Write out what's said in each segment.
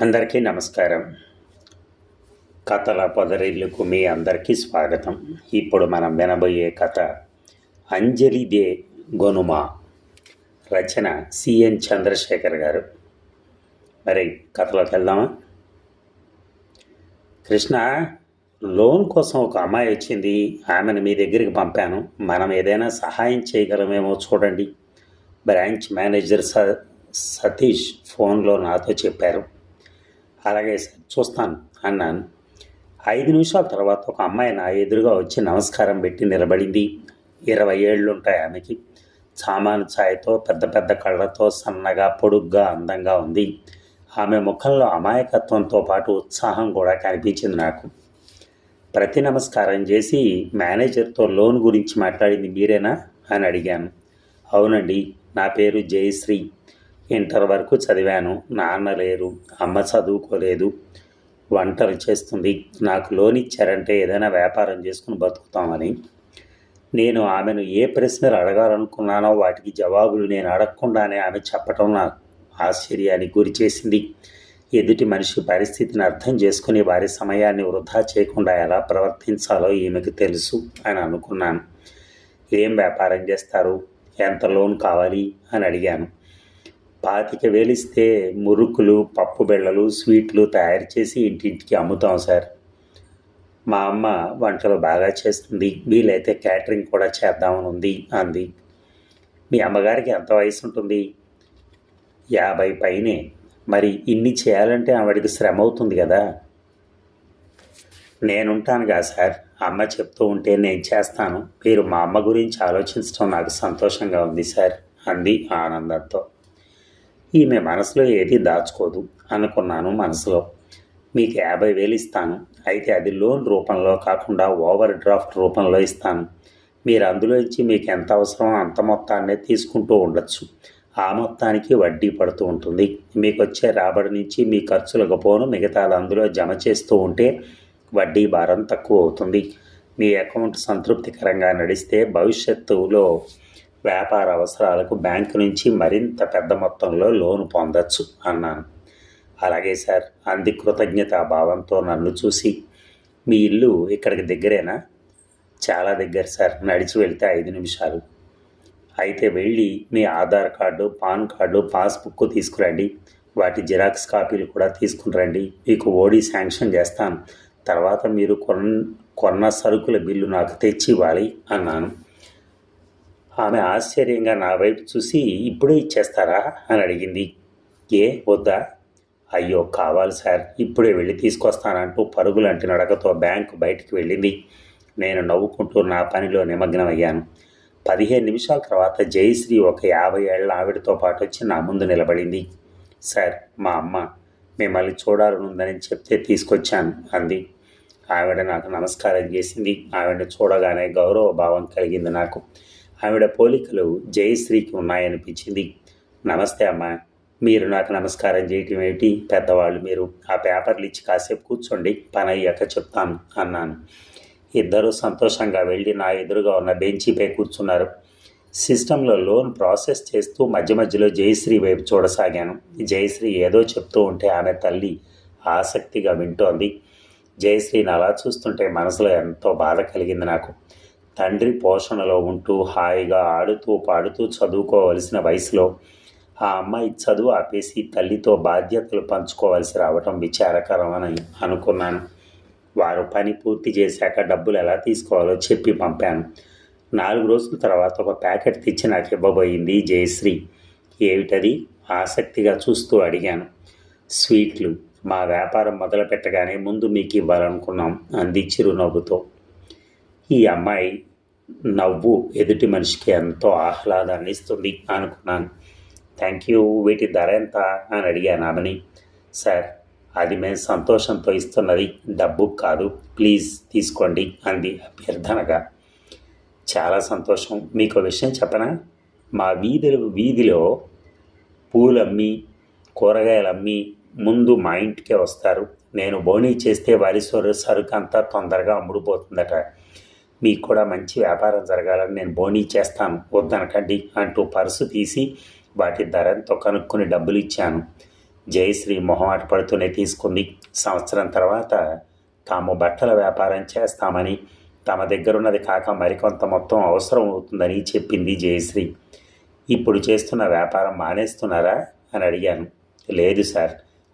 అందరికీ నమస్కారం. కథల పొదరిల్లుకు మీ అందరికీ స్వాగతం. ఇప్పుడు మనం వినబోయే కథ అంజలి దే గొనుమ రచన సిఎన్ చంద్రశేఖర్ గారు. మరి కథలోకి వెళ్దామా? కృష్ణ లోన్ కోసం ఒక అమ్మాయి వచ్చింది. ఆమెను మీ దగ్గరికి పంపాను. మనం ఏదైనా సహాయం చేయగలమేమో చూడండి. బ్రాంచ్ మేనేజర్ స సతీష్ ఫోన్లో నాతో చెప్పారు. అలాగే సార్ చూస్తాను అన్నాను. ఐదు నిమిషాల తర్వాత ఒక అమ్మాయి నా ఎదురుగా వచ్చి నమస్కారం పెట్టి నిలబడింది. ఇరవై ఏళ్ళు ఉంటాయి ఆమెకి. సామాను ఛాయతో పెద్ద పెద్ద కళ్ళతో సన్నగా పొడుగ్గా అందంగా ఉంది. ఆమె ముఖంలో అమాయకత్వంతో పాటు ఉత్సాహం కూడా కనిపించింది నాకు. ప్రతి నమస్కారం చేసి మేనేజర్తో లోన్ గురించి మాట్లాడింది మీరేనా అని అడిగాను. అవునండి నా పేరు జయశ్రీ. ఇంటర్ వరకు చదివాను. నాన్న లేరు అమ్మ చదువుకోలేదు వంటలు చేస్తుంది. నాకు లోన్ ఇచ్చారంటే ఏదైనా వ్యాపారం చేసుకుని బతుకుతామని. నేను ఆమెను ఏ ప్రశ్నలు అడగాలనుకున్నానో వాటికి జవాబులు నేను అడగకుండానే ఆమె చెప్పటం నాకు ఆశ్చర్యానికి గురి చేసింది. ఎదుటి మనిషి పరిస్థితిని అర్థం చేసుకుని వారి సమయాన్ని వృధా చేయకుండా ఎలా ప్రవర్తించాలో ఈమెకు తెలుసు అని అనుకున్నాను. ఏం వ్యాపారం చేస్తారు? ఎంత లోన్ కావాలి? అని అడిగాను. పాతిక వేలిస్తే మురుకులు పప్పు బిళ్ళలు స్వీట్లు తయారు చేసి ఇంటింటికి అమ్ముతాం సార్. మా అమ్మ వంటలు బాగా చేస్తుంది. వీలైతే క్యాటరింగ్ కూడా చేద్దామని ఉంది అంది. మీ అమ్మగారికి ఎంత వయసు ఉంటుంది? యాభై పైనే. మరి ఇన్ని చేయాలంటే ఆవిడకి శ్రమ అవుతుంది కదా. నేనుంటానుగా సార్. అమ్మ చెప్తూ ఉంటే నేను చేస్తాను. మీరు మా అమ్మ గురించి ఆలోచించడం నాకు సంతోషంగా ఉంది సార్ అంది ఆనందంతో. ఈమె మనసులో ఏది దాచుకోదు అనుకున్నాను మనసులో. మీకు యాభై వేలు ఇస్తాను. అయితే అది లోన్ రూపంలో కాకుండా ఓవర్ డ్రాఫ్ట్ రూపంలో ఇస్తాను. మీరు అందులో ఇచ్చి మీకు ఎంత అవసరమో అంత మొత్తాన్నే తీసుకుంటూ ఉండొచ్చు. ఆ మొత్తానికి వడ్డీ పడుతూ ఉంటుంది. మీకు వచ్చే రాబడి నుంచి మీ ఖర్చులకు పోను. మిగతాది అందులో జమ చేస్తూ ఉంటే వడ్డీ భారం తక్కువ అవుతుంది. మీ అకౌంట్ సంతృప్తికరంగా నడిస్తే భవిష్యత్తులో వ్యాపార అవసరాలకు బ్యాంకు నుంచి మరింత పెద్ద మొత్తంలో లోను పొందొచ్చు అన్నాను. అలాగే సార్ అంది కృతజ్ఞతా భావంతో నన్ను చూసి మీ ఇల్లు ఇక్కడికి దగ్గరేనా? చాలా దగ్గర సార్ నడిచి వెళ్తే ఐదు నిమిషాలు. అయితే వెళ్ళి మీ Aadhaar card PAN card passbook తీసుకురండి. వాటి జిరాక్స్ కాపీలు కూడా తీసుకుని రండి మీకు ఓడి శాంక్షన్ చేస్తాను. తర్వాత మీరు కొన్ కొన్న సరుకుల బిల్లు నాకు తెచ్చి ఇవ్వాలి అన్నాను. ఆమె ఆశ్చర్యంగా నా వైపు చూసి ఇప్పుడే ఇచ్చేస్తారా? అని అడిగింది. ఏ వద్దా? అయ్యో కావాలి సార్. ఇప్పుడే వెళ్ళి తీసుకొస్తానంటూ పరుగులంటి నడకతో బ్యాంకు బయటికి వెళ్ళింది. నేను నవ్వుకుంటూ నా పనిలో నిమగ్నమయ్యాను. పదిహేను నిమిషాల తర్వాత జయశ్రీ ఒక యాభై ఏళ్ళ ఆవిడతో పాటు వచ్చి నా ముందు నిలబడింది. సార్ మా అమ్మ మిమ్మల్ని చూడాలనుందని చెప్తే తీసుకొచ్చాను అంది. ఆవిడ నాకు నమస్కారం చేసింది. ఆవిడ చూడగానే గౌరవ భావం కలిగింది నాకు. ఆవిడ పోలికలు జయశ్రీకి ఉన్నాయనిపించింది. నమస్తే అమ్మా. మీరు నాకు నమస్కారం చేయటం ఏమిటి? పెద్దవాళ్ళు మీరు ఆ పేపర్లు ఇచ్చి కాసేపు కూర్చోండి. పని అయ్యాక చెప్తాను అన్నాను. ఇద్దరూ సంతోషంగా వెళ్ళి నా ఎదురుగా ఉన్న బెంచీపై కూర్చున్నారు. సిస్టంలో లోన్ ప్రాసెస్ చేస్తూ మధ్య మధ్యలో జయశ్రీ వైపు చూడసాగాను. జయశ్రీ ఏదో చెప్తూ ఉంటే ఆమె తల్లి ఆసక్తిగా వింటోంది. జయశ్రీని అలా చూస్తుంటే మనసులో ఎంతో బాధ కలిగింది నాకు. తండ్రి పోషణలో ఉంటూ హాయిగా ఆడుతూ పాడుతూ చదువుకోవలసిన వయసులో ఆ అమ్మాయి చదువు ఆపేసి తల్లితో బాధ్యతలు పంచుకోవాల్సి రావటం విచారకరమని అనుకున్నాను. వారు పని పూర్తి చేశాక డబ్బులు ఎలా తీసుకోవాలో చెప్పి పంపాను. నాలుగు రోజుల తర్వాత ఒక ప్యాకెట్ తెచ్చి నాకు ఇవ్వబోయింది జయశ్రీ. ఏమిటది? ఆసక్తిగా చూస్తూ అడిగాను. స్వీట్లు. మా వ్యాపారం మొదలు పెట్టగానే ముందు మీకు ఇవ్వాలనుకున్నాం అంది చిరునవ్వుతో. ఈ అమ్మాయి నవ్వు ఎదుటి మనిషికి ఎంతో ఆహ్లాదాన్ని ఇస్తుంది అనుకున్నాను. థ్యాంక్ యూ వీటి ధర ఎంత అని అడిగాను ఆమెని. సార్ అది మేము సంతోషంతో ఇస్తున్నది డబ్బు కాదు ప్లీజ్ తీసుకోండి అంది అభ్యర్థనగా. చాలా సంతోషం మీకు విషయం చెప్పనా? మా వీధిలో వీధిలో పూలమ్మి కూరగాయలు అమ్మి ముందు మా ఇంటికే వస్తారు. నేను బోనీ చేస్తే వారి సరుకు అంతా తొందరగా అమ్ముడుపోతుందట. మీకు కూడా మంచి వ్యాపారం జరగాలని నేను బోనీ చేస్తాను. వద్దనకండి అంటూ పర్సు తీసి వాటి ధరంతో కనుక్కొని డబ్బులు ఇచ్చాను. జయశ్రీ మొహమాట పడుతూనే తీసుకుంది. సంవత్సరం తర్వాత తాము బట్టల వ్యాపారం చేస్తామని తమ దగ్గరున్నది కాక మరికొంత మొత్తం అవసరం అవుతుందని చెప్పింది జయశ్రీ ఇప్పుడు చేస్తున్న వ్యాపారం మానేస్తున్నారా అని అడిగాను. లేదు సార్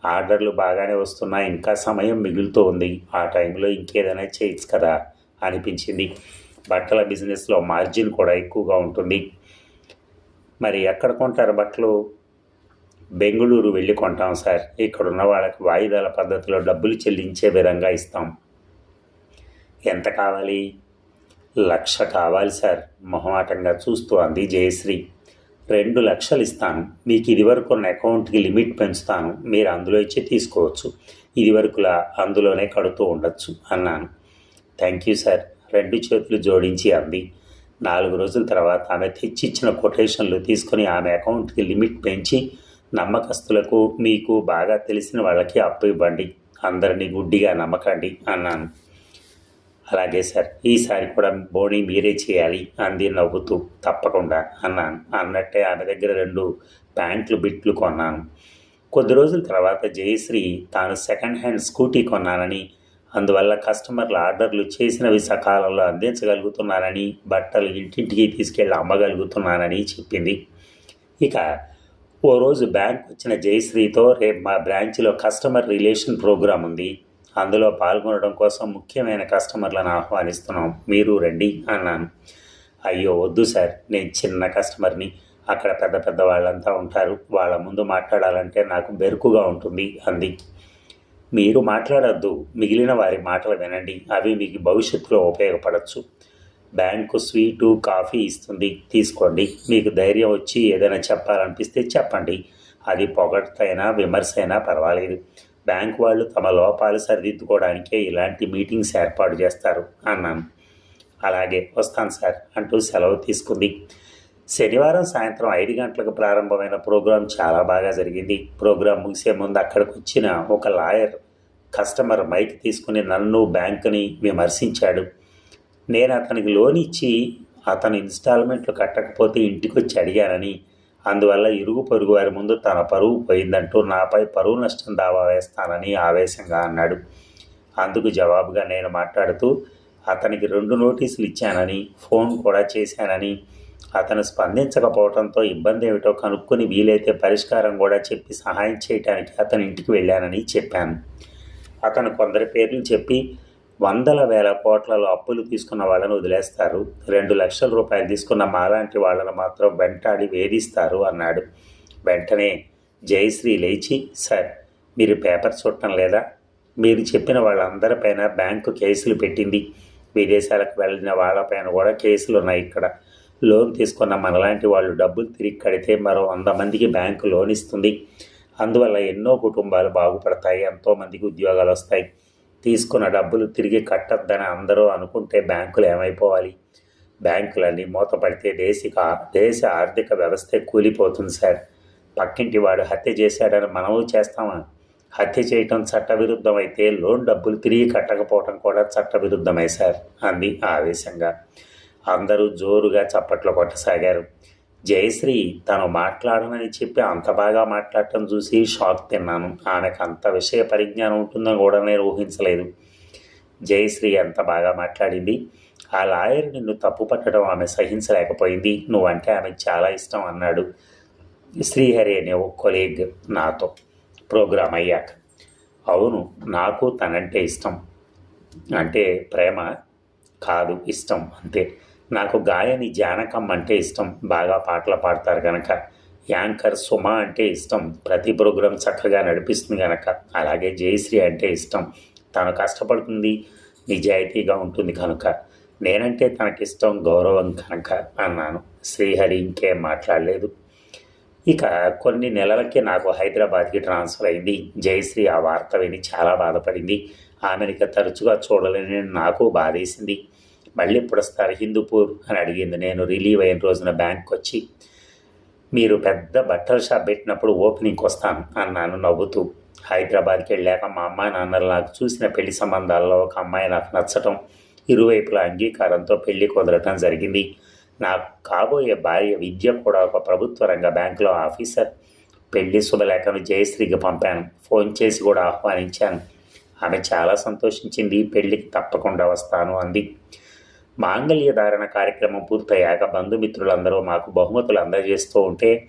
ఆర్డర్లు బాగానే వస్తున్నా ఇంకా సమయం మిగులుతూ ఉంది. ఆ టైంలో ఇంకేదైనా చేయొచ్చు కదా. అనిపించింది. బట్టల బిజినెస్లో మార్జిన్ కూడా ఎక్కువగా ఉంటుంది. మరి ఎక్కడ కొంటారు బట్టలు? బెంగళూరు వెళ్ళి కొంటాం సార్. ఇక్కడ ఉన్న వాళ్ళకి వాయిదాల పద్ధతిలో డబ్బులు చెల్లించే విధంగా ఇస్తాం. ఎంత కావాలి? లక్ష కావాలి సార్. మొహమాటంగా చూస్తూ అంది జయశ్రీ. రెండు లక్షలు ఇస్తాను. మీకు ఇదివరకు ఉన్న అకౌంట్కి లిమిట్ పెంచుతాను. మీరు అందులో ఇచ్చి తీసుకోవచ్చు. ఇదివరకులా అందులోనే కడుతూ ఉండొచ్చు అన్నాను. Thank you sir. రెండు చేతులు జోడించి అంది. నాలుగు రోజుల తర్వాత ఆమె తెచ్చిచ్చిన కొటేషన్లు తీసుకొని ఆమె అకౌంట్కి లిమిట్ పెంచి నమ్మకస్తులకు మీకు బాగా తెలిసిన వాళ్ళకి అప్పు ఇవ్వండి. అందరినీ గుడ్డిగా నమ్మకండి అన్నాను. అలాగే సార్ ఈసారి కూడా బోని మీరే చేయాలి అంది నవ్వుతూ. తప్పకుండా అన్నాను. అన్నట్టే ఆమె దగ్గర రెండు ప్యాంట్లు బిట్లు కొన్నాను. కొద్ది రోజుల తర్వాత జయశ్రీ తాను సెకండ్ హ్యాండ్ స్కూటీ కొన్నానని అందువల్ల కస్టమర్ల ఆర్డర్లు చేసినవి సకాలంలో అందించగలుగుతున్నానని బట్టలు ఇంటింటికి తీసుకెళ్ళి అమ్మగలుగుతున్నానని చెప్పింది. ఇక ఓ రోజు బ్యాంక్ వచ్చిన జయశ్రీతో రేపు మా బ్రాంచ్లో కస్టమర్ రిలేషన్ ప్రోగ్రాం ఉంది. అందులో పాల్గొనడం కోసం ముఖ్యమైన కస్టమర్లను ఆహ్వానిస్తున్నాం. మీరు రండి అన్నాను. అయ్యో వద్దు సార్. నేను చిన్న కస్టమర్ని. అక్కడ పెద్ద పెద్ద వాళ్ళంతా ఉంటారు. వాళ్ళ ముందు మాట్లాడాలంటే నాకు బెరుకుగా ఉంటుంది అంది. మీరు మాట్లాడద్దు. మిగిలిన వారి మాటలు వినండి. అవి మీకు భవిష్యత్తులో ఉపయోగపడవచ్చు బ్యాంకు స్వీటు కాఫీ ఇస్తుంది. తీసుకోండి. మీకు ధైర్యం వచ్చి ఏదైనా చెప్పాలనిపిస్తే చెప్పండి. అది పొగడ్తైనా విమర్శ అయినా పర్వాలేదు. బ్యాంక్ వాళ్ళు తమ లోపాలు సరిదిద్దుకోవడానికే ఇలాంటి మీటింగ్స్ ఏర్పాటు చేస్తారు. అన్నాను. అలాగే వస్తాను సార్ అంటూ సెలవు తీసుకుంది. శనివారం సాయంత్రం ఐదు గంటలకు ప్రారంభమైన ప్రోగ్రాం చాలా బాగా జరిగింది. ప్రోగ్రాం ముగిసే ముందు అక్కడికి వచ్చిన ఒక లాయర్ కస్టమర్ మైక్ తీసుకుని నన్ను బ్యాంకుని విమర్శించాడు. నేను అతనికి లోన్ ఇచ్చి అతను ఇన్స్టాల్మెంట్లు కట్టకపోతే ఇంటికి వచ్చి అడిగానని అందువల్ల ఇరుగు పొరుగు వారి ముందు తన పరువు పోయిందంటూ నాపై పరువు నష్టం దావా వేస్తానని ఆవేశంగా అన్నాడు. అందుకు జవాబుగా నేను మాట్లాడుతూ అతనికి రెండు నోటీసులు ఇచ్చానని ఫోన్ కూడా చేశానని అతను స్పందించకపోవడంతో ఇబ్బంది ఏమిటో కనుక్కొని వీలైతే పరిష్కారం కూడా చెప్పి సహాయం చేయడానికి అతని ఇంటికి వెళ్ళానని చెప్పాను. అతను కొందరి పేర్లు చెప్పి వందల వేల కోట్లలో అప్పులు తీసుకున్న వాళ్ళని వదిలేస్తారు. రెండు లక్షల రూపాయలు తీసుకున్న మాలాంటి వాళ్ళను మాత్రం వెంటాడి వేధిస్తారు అన్నాడు. వెంటనే జయశ్రీ లేచి సార్ మీరు పేపర్ చూడటం లేదా? మీరు చెప్పిన వాళ్ళందరిపైన బ్యాంకు కేసులు పెట్టింది. విదేశాలకు వెళ్ళిన వాళ్ళపైన కూడా కేసులు ఉన్నాయి ఇక్కడ. లోన్ తీసుకున్న మనలాంటి వాళ్ళు డబ్బులు తిరిగి కడితే మరో వంద మందికి బ్యాంకు లోన్ ఇస్తుంది. అందువల్ల ఎన్నో కుటుంబాలు బాగుపడతాయి ఎంతోమందికి ఉద్యోగాలు వస్తాయి. తీసుకున్న డబ్బులు తిరిగి కట్టద్దని అందరూ అనుకుంటే బ్యాంకులు ఏమైపోవాలి? బ్యాంకులన్నీ మూతపడితే దేశిక దేశ ఆర్థిక వ్యవస్థే కూలిపోతుంది సార్. పక్కింటి వాడు హత్య చేశాడని మనము చేస్తామా? హత్య చేయటం చట్టవిరుద్ధం అయితే లోన్ డబ్బులు తిరిగి కట్టకపోవటం కూడా చట్టవిరుద్ధమే సార్ అంది ఆవేశంగా. అందరూ జోరుగా చప్పట్లు కొట్టసాగారు. జయశ్రీ తను మాట్లాడనని చెప్పి అంత బాగా మాట్లాడటం చూసి షాక్ తిన్నాను. ఆమెకు అంత విషయ పరిజ్ఞానం ఉంటుందని కూడా నేను ఊహించలేదు. జయశ్రీ ఎంత బాగా మాట్లాడింది? ఆ లాయర్ నిన్ను తప్పు పట్టడం ఆమె సహించలేకపోయింది. నువ్వంటే ఆమెకు చాలా ఇష్టం అన్నాడు శ్రీహరి అనే ఒక కొలీగ్ నాతో. ప్రోగ్రాం అయ్యాక. అవును నాకు తనంటే ఇష్టం. అంటే ప్రేమ కాదు ఇష్టం అంతే. నాకు గాయని జానకమ్మ అంటే ఇష్టం. బాగా పాటలు పాడతారు కనుక యాంకర్ సుమ అంటే ఇష్టం. ప్రతి ప్రోగ్రాం చక్కగా నడిపిస్తుంది కనుక అలాగే జయశ్రీ అంటే ఇష్టం. తను కష్టపడుతుంది. నిజాయితీగా ఉంటుంది కనుక. నేనంటే తనకిష్టం గౌరవం కనుక అన్నాను. శ్రీహరి ఇంకేం మాట్లాడలేదు. ఇక కొన్ని నెలలకి నాకు హైదరాబాద్కి ట్రాన్స్ఫర్ అయింది. జయశ్రీ ఆ వార్త విని చాలా బాధపడింది. ఆమెను తరచుగా చూడలేని నాకు బాధేసింది. మళ్ళీ ఎప్పుడు వస్తారు హిందూపూర్ అని అడిగింది. నేను రిలీవ్ అయిన రోజున బ్యాంక్కి వచ్చి మీరు పెద్ద బట్టల షాప్ పెట్టినప్పుడు ఓపెనింగ్కి వస్తాను అన్నాను నవ్వుతూ. హైదరాబాద్కి వెళ్ళాక మా అమ్మ నాన్నలు నాకు చూసిన పెళ్ళి సంబంధాల్లో ఒక అమ్మాయి నాకు నచ్చటం ఇరువైపుల అంగీకారంతో పెళ్ళి కుదరటం జరిగింది. నాకు కాబోయే భార్య విద్య కూడా ఒక ప్రభుత్వ రంగ బ్యాంకులో ఆఫీసర్. పెళ్ళి శుభలేఖను జయశ్రీకి పంపాను. ఫోన్ చేసి కూడా ఆహ్వానించాను. ఆమె చాలా సంతోషించింది. పెళ్ళికి తప్పకుండా వస్తాను అంది. మాంగళ్య ధారణ కార్యక్రమం పూర్తయ్యాక బంధుమిత్రులందరూ మాకు బహుమతులు అందజేస్తూ ఉంటే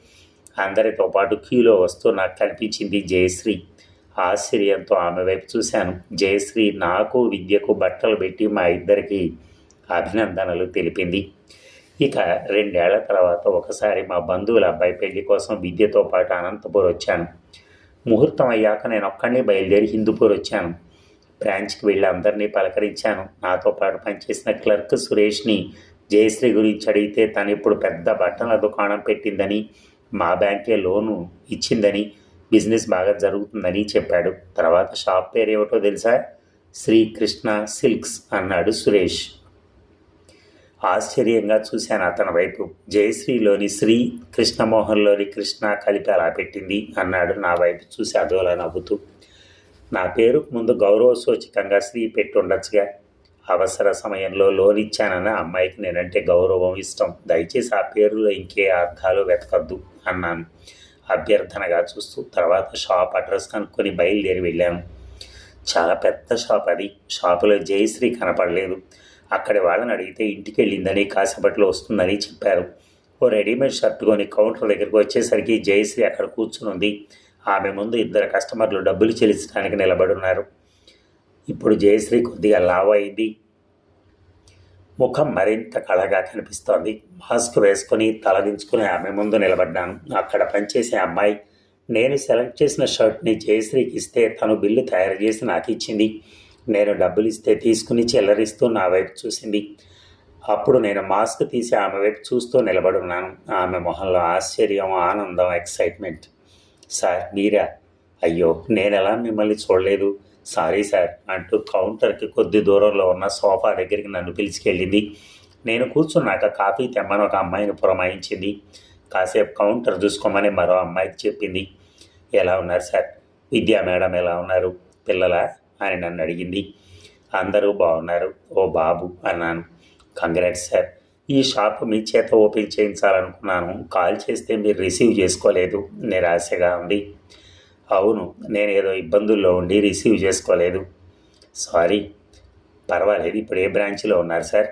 అందరితో పాటు క్యూలో వస్తూ నాకు కనిపించింది జయశ్రీ. ఆశ్చర్యంతో ఆమె వైపు చూశాను. జయశ్రీ నాకు విద్యకు బట్టలు పెట్టి మా ఇద్దరికి అభినందనలు తెలిపింది. ఇక రెండేళ్ళ తర్వాత ఒకసారి మా బంధువుల అబ్బాయి పెళ్ళి కోసం విద్యతో పాటు అనంతపూర్ వచ్చాను. ముహూర్తం అయ్యాక నేను ఒక్కడిని బయలుదేరి హిందూపూర్ వచ్చాను. బ్రాంచ్కి వెళ్ళి అందరినీ పలకరించాను. నాతో పాటు పనిచేసిన క్లర్క్ సురేష్ని జయశ్రీ గురించి అడిగితే తను ఇప్పుడు పెద్ద బట్టల దుకాణం పెట్టిందని మా బ్యాంకే లోను ఇచ్చిందని బిజినెస్ బాగా జరుగుతుందని చెప్పాడు. తర్వాత షాప్ పేరు ఏమిటో తెలుసా? శ్రీకృష్ణ సిల్క్స్ అన్నాడు సురేష్. ఆశ్చర్యంగా చూశాను అతని వైపు. జయశ్రీలోని శ్రీ కృష్ణమోహన్లోని కృష్ణ కలిపి అలా పెట్టింది అన్నాడు నా వైపు చూసి అదోలా నవ్వుతూ. నా పేరు ముందు గౌరవసూచకంగా శ్రీ పెట్టి ఉండొచ్చుగా. అవసర సమయంలో లోన్ ఇచ్చానన్న అమ్మాయికి నేనంటే గౌరవం ఇష్టం. దయచేసి ఆ పేరులో ఇంకే అర్థాలు వెతకద్దు అన్నాను. అభ్యర్థనగా చూస్తూ తర్వాత షాప్ అడ్రస్ కనుక్కొని బయలుదేరి వెళ్ళాను. చాలా పెద్ద షాప్ అది. షాపులో జయశ్రీ కనపడలేదు. అక్కడి వాళ్ళని అడిగితే ఇంటికి వెళ్ళిందని కాసేపట్లో వస్తుందని చెప్పారు. ఓ రెడీమేడ్ షర్ట్ కొని కౌంటర్ దగ్గరికి వచ్చేసరికి జయశ్రీ అక్కడ కూర్చుని ఉంది ఆమె ముందు ఇద్దరు కస్టమర్లు డబ్బులు చెల్లించడానికి నిలబడున్నారు. ఇప్పుడు జయశ్రీ కొద్దిగా లావ్ అయింది ముఖం మరింత కళగా కనిపిస్తోంది. మాస్క్ వేసుకొని తలదించుకుని ఆమె ముందు నిలబడ్డాను. అక్కడ పనిచేసే అమ్మాయి నేను సెలెక్ట్ చేసిన షర్ట్ని జయశ్రీకి ఇస్తే తను బిల్లు తయారు చేసి నాకు ఇచ్చింది. నేను డబ్బులు ఇస్తే తీసుకుని చెల్లరిస్తూ నా వైపు చూసింది. అప్పుడు నేను మాస్క్ తీసి ఆమె వైపు చూస్తూ నిలబడున్నాను ఆమె మొహంలో ఆశ్చర్యం ఆనందం ఎక్సైట్మెంట్. సార్ మీరా? అయ్యో నేను ఎలా మిమ్మల్ని చూడలేదు. సారీ సార్ అంటూ కౌంటర్కి కొద్ది దూరంలో ఉన్న సోఫా దగ్గరికి నన్ను పిలిచికెళ్ళింది. నేను కూర్చున్నాక కాఫీ తెమ్మని ఒక అమ్మాయిని పురమాయించింది. కాసేపు కౌంటర్ చూసుకోమని మరో అమ్మాయికి చెప్పింది. ఎలా ఉన్నారు సార్? విద్యా మేడం ఎలా ఉన్నారు? పిల్లలా? అని నన్ను అడిగింది. అందరూ బాగున్నారు. ఓ బాబు అన్నాను. Congrats sir. ఈ షాప్ మీ చేత ఓపెన్ చేయించాలనుకున్నాను. కాల్ చేస్తే మీరు రిసీవ్ చేసుకోలేదు. నిరాశగా ఉంది. అవును నేను ఏదో ఇబ్బందుల్లో ఉండి రిసీవ్ చేసుకోలేదు. సారీ. పర్వాలేదు ఇప్పుడు ఏ బ్రాంచ్లో ఉన్నారు సార్?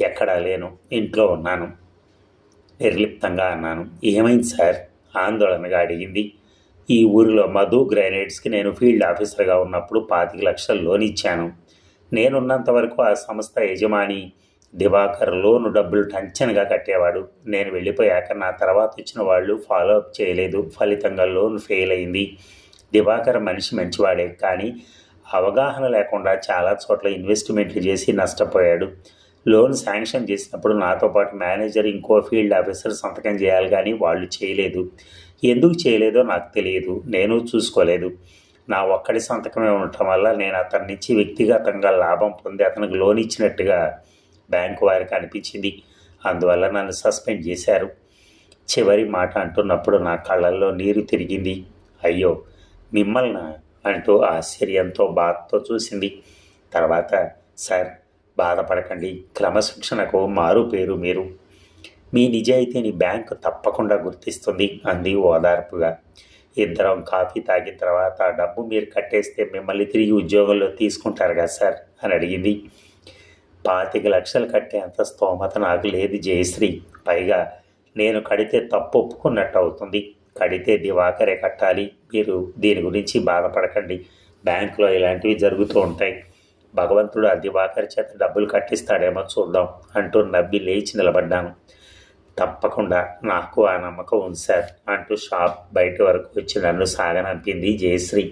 ఎక్కడా లేను ఇంట్లో ఉన్నాను. నిర్లిప్తంగా అన్నాను. ఏమైంది సార్? ఆందోళనగా అడిగింది. ఈ ఊరిలో మధు గ్రానైట్స్కి నేను ఫీల్డ్ ఆఫీసర్గా ఉన్నప్పుడు పాతిక లక్షల లోన్ ఇచ్చాను. నేనున్నంత వరకు ఆ సంస్థ యజమాని దివాకర్ లోను డబ్బులు టంచనగా కట్టేవాడు. నేను వెళ్ళిపోయాక నా తర్వాత వచ్చిన వాళ్ళు ఫాలో అప్ చేయలేదు. ఫలితంగా లోన్ ఫెయిల్ అయింది. దివాకర్ మనిషి మంచివాడే. కానీ అవగాహన లేకుండా చాలా చోట్ల ఇన్వెస్ట్మెంట్లు చేసి నష్టపోయాడు. లోన్ శాంక్షన్ చేసినప్పుడు నాతో పాటు మేనేజర్ ఇంకో ఫీల్డ్ ఆఫీసర్ సంతకం చేయాలి కానీ వాళ్ళు చేయలేదు. ఎందుకు చేయలేదో నాకు తెలియదు. నేను చూసుకోలేదు. నా ఒక్కడి సంతకమే ఉండటం వల్ల నేను అతని నుంచి వ్యక్తిగతంగా లాభం పొంది అతనికి లోన్ ఇచ్చినట్టుగా బ్యాంకు వారికి అనిపించింది. అందువల్ల నన్ను సస్పెండ్ చేశారు. చివరి మాట అంటున్నప్పుడు నా కళ్ళల్లో నీరు తిరిగింది. అయ్యో మిమ్మల్ని? అంటూ ఆశ్చర్యంతో బాధతో చూసింది. తర్వాత సార్ బాధపడకండి. క్రమశిక్షణకు మారు పేరు మీరు. మీ నిజాయితీని బ్యాంకు తప్పకుండా గుర్తిస్తుంది అంది ఓదార్పుగా ఇద్దరం కాఫీ తాగిన తర్వాత డబ్బు మీరు కట్టేస్తే మిమ్మల్ని తిరిగి ఉద్యోగంలో తీసుకుంటారు కదా సార్ అని అడిగింది. పాతిక లక్షలు కట్టే అంత స్తోమత నాకు లేదు జయశ్రీ. పైగా నేను కడితే తప్పు ఒప్పుకున్నట్టు అవుతుంది. కడితే దివాకరే కట్టాలి. మీరు దీని గురించి బాధపడకండి. బ్యాంకులో ఇలాంటివి జరుగుతూ ఉంటాయి. భగవంతుడు ఆ దివాకర్ చేత డబ్బులు కట్టిస్తాడేమో చూద్దాం అంటూ నవ్వి లేచి నిలబడ్డాను. తప్పకుండా నాకు ఆ నమ్మకం ఉంది సార్ అంటూ షాప్ బయట వరకు వచ్చి నన్ను సాగనంపింది జయశ్రీ.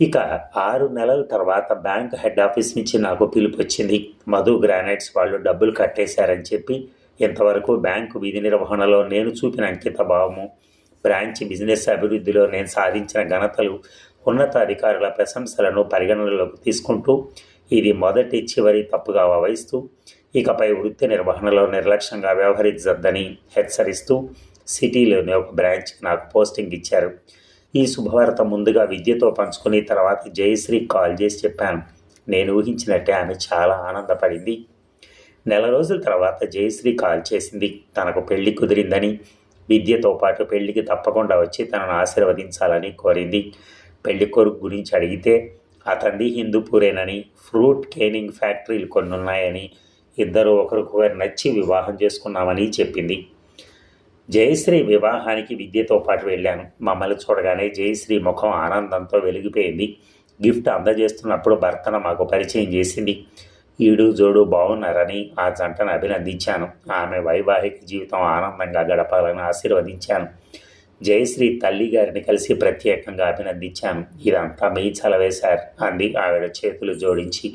ఇక ఆరు నెలల తర్వాత బ్యాంక్ హెడ్ ఆఫీస్ నుంచి నాకు పిలుపు వచ్చింది మధు గ్రానైట్స్ వాళ్ళు డబ్బులు కట్టేశారని చెప్పి ఇంతవరకు బ్యాంకు విధి నిర్వహణలో నేను చూపిన అంకిత భావము బ్రాంచ్ బిజినెస్ అభివృద్ధిలో నేను సాధించిన ఘనతలు ఉన్నతాధికారుల ప్రశంసలను పరిగణనలోకి తీసుకుంటూ ఇది మొదటి చివరి తప్పుగా వహిస్తూ ఇకపై వృత్తి నిర్వహణలో నిర్లక్ష్యంగా వ్యవహరించద్దని హెచ్చరిస్తూ సిటీలోని ఒక బ్రాంచ్కి నాకు పోస్టింగ్ ఇచ్చారు. ఈ శుభవార్త ముందుగా విద్యతో పంచుకుని తర్వాత జయశ్రీ కాల్ చేసి చెప్పాను. నేను ఊహించినట్టే ఆమె చాలా ఆనందపడింది. నెల రోజుల తర్వాత జయశ్రీ కాల్ చేసింది. తనకు పెళ్ళి కుదిరిందని విద్యతో పాటు పెళ్ళికి తప్పకుండా వచ్చి తనను ఆశీర్వదించాలని కోరింది. పెళ్ళి కొడుకు గురించి అడిగితే అతనిది హిందూపూరేనని ఫ్రూట్ కేనింగ్ ఫ్యాక్టరీలు కొన్ని ఉన్నాయని ఇద్దరు ఒకరికొకరు నచ్చి వివాహం చేసుకున్నామని చెప్పింది. జయశ్రీ వివాహానికి విద్యతో పాటు వెళ్ళాను. మమ్మల్ని చూడగానే జయశ్రీ ముఖం ఆనందంతో వెలిగిపోయింది. గిఫ్ట్ అందజేస్తున్నప్పుడు భర్తను మాకు పరిచయం చేసింది. ఈడు జోడు బాగున్నారని ఆ జంటను అభినందించాను. ఆమె వైవాహిక జీవితం ఆనందంగా గడపాలని ఆశీర్వదించాను. జయశ్రీ తల్లి గారిని కలిసి ప్రత్యేకంగా అభినందించాను. ఇదంతా మీ చలవే సార్ అంది ఆవిడ చేతులు జోడించి.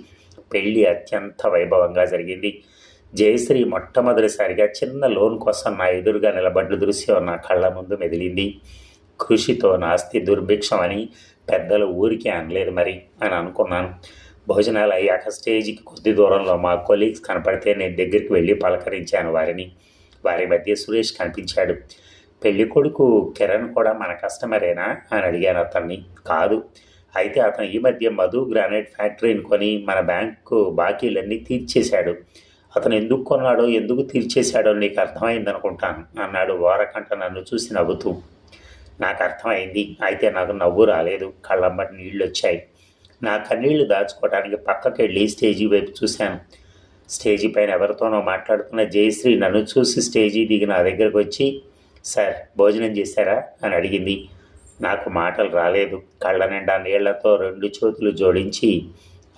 పెళ్ళి అత్యంత వైభవంగా జరిగింది. జయశ్రీ మొట్టమొదటిసారిగా చిన్న లోన్ కోసం నా ఎదురుగా నిలబడ్డ దృశ్యం నా కళ్ళ ముందు మెదిలింది. కృషితో నాస్తి దుర్భిక్షం అని పెద్దలు ఊరికి అనలేదు మరి అని అనుకున్నాను. భోజనాలు అయ్యాక స్టేజ్కి కొద్ది దూరంలో మా కొలీగ్స్ కనపడితే నేను దగ్గరికి వెళ్ళి పలకరించాను వారిని. వారి మధ్య సురేష్ కనిపించాడు. పెళ్ళి కొడుకు కిరణ్ కూడా మన కస్టమరేనా? అని అడిగాను అతన్ని. కాదు. అయితే అతను ఈ మధ్య మధు గ్రానైట్ ఫ్యాక్టరీని కొని మన బ్యాంకు బాకీలన్నీ తీర్చేశాడు. అతను ఎందుకు కొన్నాడో ఎందుకు తీర్చేశాడో నీకు అర్థమైంది అనుకుంటాను అన్నాడు వారకంట నన్ను చూసి నవ్వుతూ. నాకు అర్థమైంది అయితే నాకు నవ్వు రాలేదు కళ్ళమ్మటి నీళ్ళు వచ్చాయి నా కన్నీళ్ళు దాచుకోవడానికి పక్కకి వెళ్ళి స్టేజీ వైపు చూశాను. స్టేజీ పైన ఎవరితోనో మాట్లాడుతున్న జయశ్రీ నన్ను చూసి స్టేజీ దిగి నా దగ్గరకు వచ్చి సార్ భోజనం చేశారా? అని అడిగింది. నాకు మాటలు రాలేదు. కళ్ళ నిండా నీళ్ళతో రెండు చేతులు జోడించి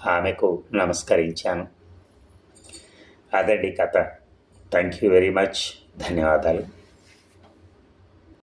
ఆమెకు నమస్కరించాను. అదండి కథ థ్యాంక్ యూ వెరీ మచ్ ధన్యవాదాలు